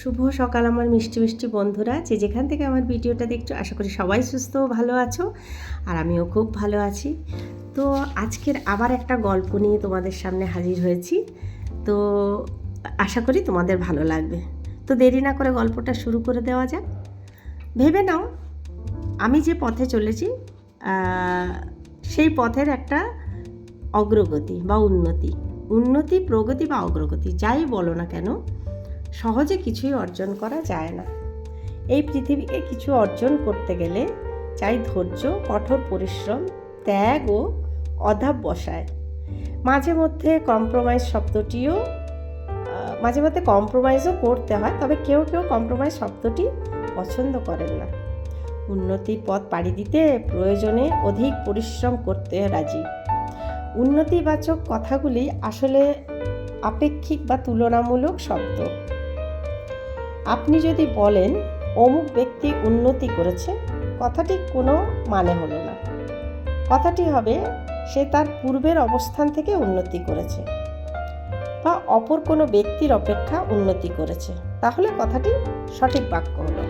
শুভ সকাল আমার মিষ্টি মিষ্টি বন্ধুরা। যে যেখান থেকে আমার ভিডিওটা দেখছ, আশা করি সবাই সুস্থ ভালো আছো, আর আমিও খুব ভালো আছি। তো আজকের আবার একটা গল্প নিয়ে তোমাদের সামনে হাজির হয়েছি। তো আশা করি তোমাদের ভালো লাগবে। তো দেরি না করে গল্পটা শুরু করে দেওয়া যাক। ভেবে নাও, আমি যে পথে চলেছি সেই পথের একটা অগ্রগতি বা উন্নতি। উন্নতি, প্রগতি বা অগ্রগতি, যাই বলো না কেন সহজে কিছুই অর্জন করা যায় না। এই পৃথিবীকে কিছু অর্জন করতে গেলে চাই ধৈর্য, কঠোর পরিশ্রম, ত্যাগ ও অধ্যাবসায় মাঝে মধ্যে কম্প্রোমাইজ শব্দটিও মাঝে মধ্যে কম্প্রোমাইজও করতে হয়, তবে কেউ কেউ কম্প্রোমাইজ শব্দটি পছন্দ করেন না। উন্নতির পথ পাড়ি দিতে প্রয়োজনে অধিক পরিশ্রম করতে রাজি। উন্নতিবাচক কথাগুলি আসলে আপেক্ষিক বা তুলনামূলক শব্দ। আপনি যদি বলেন অমুক ব্যক্তি উন্নতি করেছে, কথাটি কোনো মানে হলো না। কথাটি হবে, সে তার পূর্বের অবস্থান থেকে উন্নতি করেছে বা অপর কোনো ব্যক্তির অপেক্ষা উন্নতি করেছে। তাহলে কথাটি সঠিক বাক্য হলো।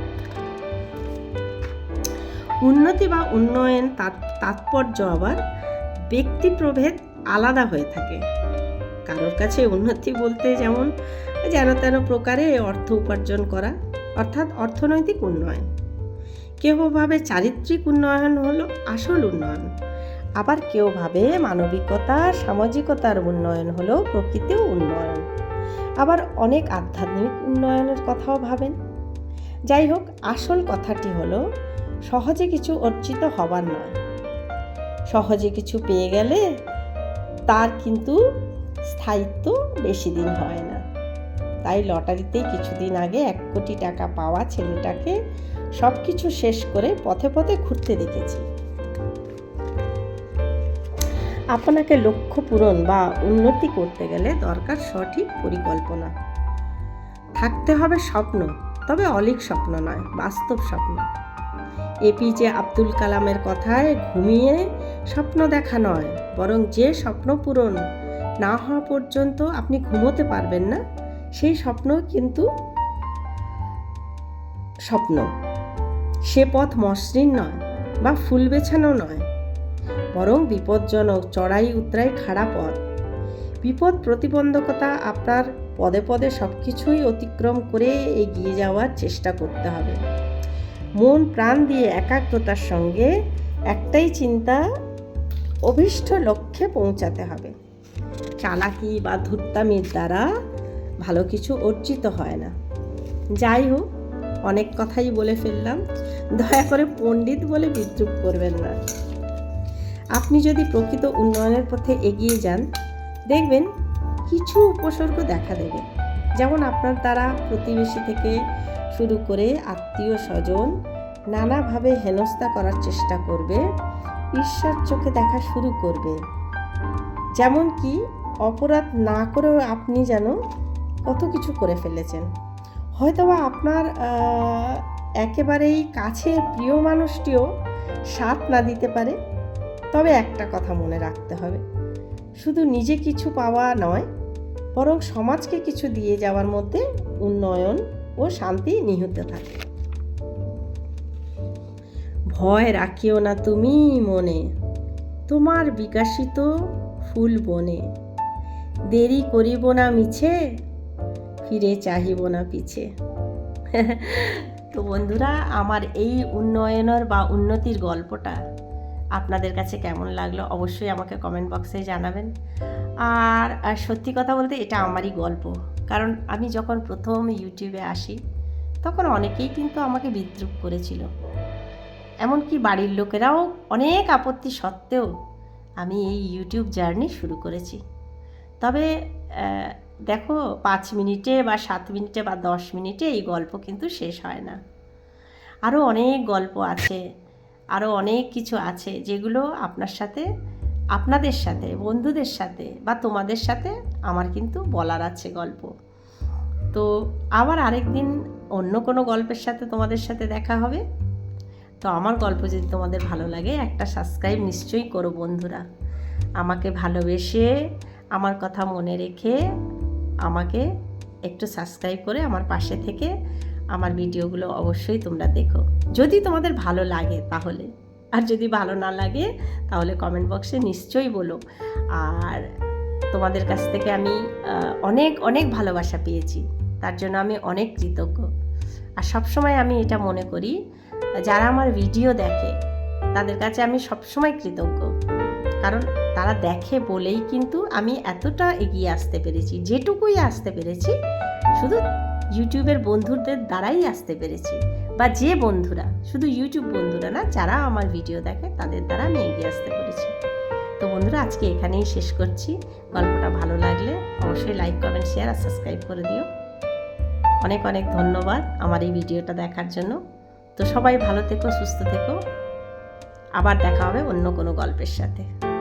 উন্নতি বা উন্নয়ন তাৎ- তাৎপর্য আবার ব্যক্তি প্রভেদ আলাদা হয়ে থাকে। কারোর কাছে উন্নতি বলতে যেমন যেন তেন প্রকারে অর্থ উপার্জন করা, অর্থাৎ অর্থনৈতিক উন্নয়ন। কেউ ভাবে চারিত্রিক উন্নয়ন হলো আসল উন্নয়ন, আবার কেউ ভাবে মানবিকতা, সামাজিকতার উন্নয়ন হলো প্রকৃত উন্নয়ন। আবার অনেক আধ্যাত্মিক উন্নয়নের কথাও ভাবেন। যাই হোক, আসল কথাটি হলো, সহজে কিছু অর্জিত হবার নয়। সহজে কিছু পেয়ে গেলে তার কিন্তু স্থায়িত্ব বেশি দিন হয় না। তাই লটারিতেই কিছুদিন আগে এক কোটি টাকা পাওয়া ছেলেটাকে সব কিছু শেষ করে পথে পথে ঘুরতে দেখেছি। আপনাকে লক্ষ্য পূরণ বা উন্নতি করতে গেলে দরকার সঠিক পরিকল্পনা। থাকতে হবে স্বপ্ন, তবে অলিক স্বপ্ন নয়, বাস্তব স্বপ্ন। এপিজে আব্দুল কালামের কথায় ঘুমিয়ে স্বপ্ন দেখা নয়, বরং যে স্বপ্ন পূরণ না হওয়া পর্যন্ত আপনি ঘুমোতে পারবেন না। সেই স্বপ্ন কিন্তু স্বপ্ন। সে পথ মসৃণ নয় বা ফুল বেছানো নয়, বরং বিপজ্জনক, চড়াই উতরাই খাড়া পথ। বিপদ প্রতিবন্ধকতা আপনার পদে পদে সব কিছুই অতিক্রম করে এগিয়ে যাওয়ার চেষ্টা করতে হবে। মন প্রাণ দিয়ে একাগ্রতার সঙ্গে একটাই চিন্তা, অভীষ্ট লক্ষ্যে পৌঁছাতে হবে। চালাকি বা ধূর্তামির দ্বারা ভালো কিছু অর্জিত হয় না। যাই হোক, অনেক কথাই বলে ফেললাম। দয়া করে পণ্ডিত বলে বিদ্রুপ করবেন না। আপনি যদি প্রকৃত উন্নয়নের পথে এগিয়ে যান, দেখবেন কিছু উপসর্গ দেখা দেবে। যেমন আপনার দ্বারা প্রতিবেশী থেকে শুরু করে আত্মীয় স্বজন নানাভাবে হেনস্থা করার চেষ্টা করবে, ঈশ্বর চোখে দেখা শুরু করবে। যেমন কি অপরাধ না করেও আপনি যেন কত কিছু করে ফেলেছেন। হয়তোবা আপনার একেবারেই কাছের প্রিয় মানুষটিও সাথ না দিতে পারে, তবে একটা কথা মনে রাখতে হবে। শুধু নিজে কিছু পাওয়া নয়, বরং সমাজকে কিছু দিয়ে যাওয়ার মধ্যে উন্নয়ন ও শান্তি নিহিত থাকে। ভয় রাখিও না তুমি মনে, তোমার বিকাশিত ফুল বনে। দেরি করিব না মিছে ফিরে চাহিব না পিছে। তো বন্ধুরা, আমার এই উন্নয়নের বা উন্নতির গল্পটা আপনাদের কাছে কেমন লাগল অবশ্যই আমাকে কমেন্ট বক্সে জানাবেন। আর সত্যি কথা বলতে এটা আমারই গল্প। কারণ আমি যখন প্রথম ইউটিউবে আসি, তখন অনেকেই কিন্তু আমাকে বিদ্রুপ করেছিল। এমনকি বাড়ির লোকেরাও অনেক আপত্তি সত্ত্বেও আমি এই ইউটিউব জার্নি শুরু করেছি। তবে দেখো, পাঁচ মিনিটে বা সাত মিনিটে বা দশ মিনিটে এই গল্প কিন্তু শেষ হয় না। আরও অনেক গল্প আছে আরও অনেক কিছু আছে যেগুলো আপনার সাথে, আপনাদের সাথে, বন্ধুদের সাথে বা তোমাদের সাথে আমার কিন্তু বলার আছে গল্প। তো আবার আরেক দিন অন্য কোনো গল্পের সাথে তোমাদের সাথে দেখা হবে। তো আমার গল্প যদি তোমাদের ভালো লাগে, একটা সাবস্ক্রাইব নিশ্চয়ই করো বন্ধুরা। আমাকে ভালোবেসে, আমার কথা মনে রেখে আমাকে একটু সাবস্ক্রাইব করে আমার পাশে থেকে আমার ভিডিওগুলো অবশ্যই তোমরা দেখো। যদি তোমাদের ভালো লাগে তাহলে। আর যদি ভালো না লাগে, তাহলে কমেন্ট বক্সে নিশ্চয়ই বলো। আর তোমাদের কাছ থেকে আমি অনেক অনেক ভালোবাসা পেয়েছি। তার জন্য আমি অনেক কৃতজ্ঞ। আর সবসময় আমি এটা মনে করি, যারা আমার ভিডিও দেখে, তাদের কাছে আমি সবসময় কৃতজ্ঞ। কারণ তারা দেখে বলেই কিন্তু আমি এতটা এগিয়ে আসতে পেরেছি, যেটুকুই আসতে পেরেছি, শুধু ইউটিউবের বন্ধুদের দ্বারাই আসতে পেরেছি। বা যে বন্ধুরা, শুধু ইউটিউব বন্ধুরা না, যারা আমার ভিডিও দেখে তাদের দ্বারা আমি এগিয়ে আসতে পেরেছি। তো বন্ধুরা, আজকে এখানেই শেষ করছি। গল্পটা ভালো লাগলে অবশ্যই লাইক, কমেন্ট, শেয়ার আর সাবস্ক্রাইব করে দিও। অনেক অনেক ধন্যবাদ আমার এই ভিডিওটা দেখার জন্য। তো সবাই ভালো থেকো, সুস্থ থেকো। আবার দেখা হবে অন্য কোনো গল্পের সাথে।